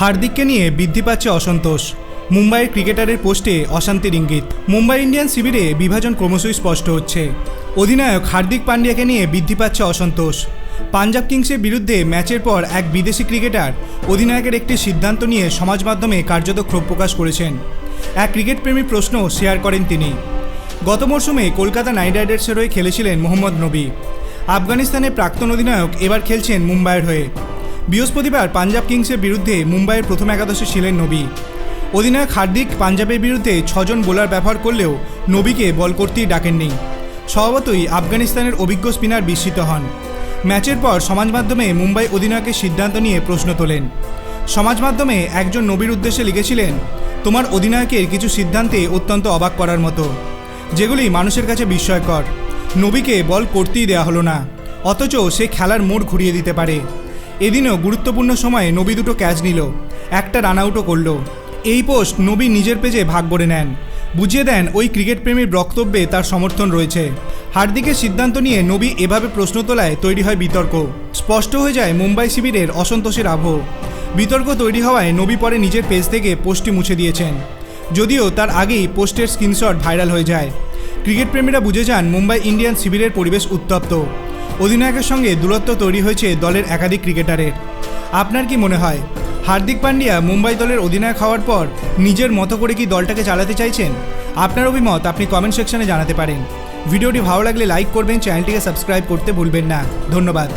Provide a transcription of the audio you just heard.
হার্দিককে নিয়ে বৃদ্ধি পাচ্ছে অসন্তোষ। মুম্বাইয়ের ক্রিকেটারের পোস্টে অশান্তির ইঙ্গিত। মুম্বাই ইন্ডিয়ান শিবিরে বিভাজন ক্রমশই স্পষ্ট হচ্ছে। অধিনায়ক হার্দিক পান্ডিয়াকে নিয়ে বৃদ্ধি পাচ্ছে অসন্তোষ। পাঞ্জাব কিংসের বিরুদ্ধে ম্যাচের পর এক বিদেশি ক্রিকেটার অধিনায়কের একটি সিদ্ধান্ত নিয়ে সমাজ মাধ্যমে কার্যত ক্ষোভ প্রকাশ করেছেন। এক ক্রিকেটপ্রেমী প্রশ্ন শেয়ার করেন তিনি। গত মরশুমে কলকাতা নাইট রাইডার্সের হয়ে খেলেছিলেন মোহাম্মদ নবী। আফগানিস্তানের প্রাক্তন অধিনায়ক এবার খেলছেন মুম্বাইয়ের হয়ে। বৃহস্পতিবার পাঞ্জাব কিংসের বিরুদ্ধে মুম্বাইয়ের প্রথম একাদশে ছিলেন নবী। অধিনায়ক হার্দিক পাঞ্জাবের বিরুদ্ধে ছজন বোলার ব্যবহার করলেও নবীকে বল করতেই ডাকেননি। স্বভাবতই আফগানিস্তানের অভিজ্ঞ স্পিনার বিস্মিত হন। ম্যাচের পর সমাজ মাধ্যমে মুম্বাই অধিনায়কের সিদ্ধান্ত নিয়ে প্রশ্ন তোলেন। সমাজ মাধ্যমে একজন নবীর উদ্দেশ্যে লিখেছিলেন, তোমার অধিনায়কের কিছু সিদ্ধান্তে অত্যন্ত অবাক করার মতো। যেগুলি মানুষের কাছে বিস্ময়কর। নবীকে বল করতেই দেওয়া হলো না। অথচ সে খেলার মোড় ঘুরিয়ে দিতে পারে। এদিনও গুরুত্বপূর্ণ সময়ে নবী দুটো ক্যাচ নিল। একটা রান আউটও করল। এই পোস্ট নবী নিজের পেজে ভাগ করে নেন। বুঝিয়ে দেন ওই ক্রিকেট প্রেমীর বক্তব্যে তার সমর্থন রয়েছে। হার্দিকের সিদ্ধান্ত নিয়ে নবী এভাবে প্রশ্ন তোলায় তৈরি হয় বিতর্ক। স্পষ্ট হয়ে যায় মুম্বাই শিবিরের অসন্তোষের আবহ। বিতর্ক তৈরি হওয়ায় নবী পরে নিজের পেজ থেকে পোস্টটি মুছে দিয়েছেন। যদিও তার আগেই পোস্টের স্ক্রিনশট ভাইরাল হয়ে যায়। ক্রিকেট প্রেমীরা বুঝে যান মুম্বাই ইন্ডিয়ান শিবিরের পরিবেশ উত্তপ্ত। অধিনায়কের সঙ্গে দূরত্ব তৈরি হয়েছে দলের একাধিক ক্রিকেটারের। আপনার কি মনে হয়, হার্দিক পান্ডিয়া মুম্বাই দলের অধিনায়ক হওয়ার পর নিজের মতো করে কি দলটাকে চালাতে চাইছেন? আপনার অভিমত আপনি কমেন্ট সেকশনে জানাতে পারেন। ভিডিওটি ভালো লাগলে লাইক করবেন, চ্যানেলটিকে সাবস্ক্রাইব করতে ভুলবেন না। ধন্যবাদ।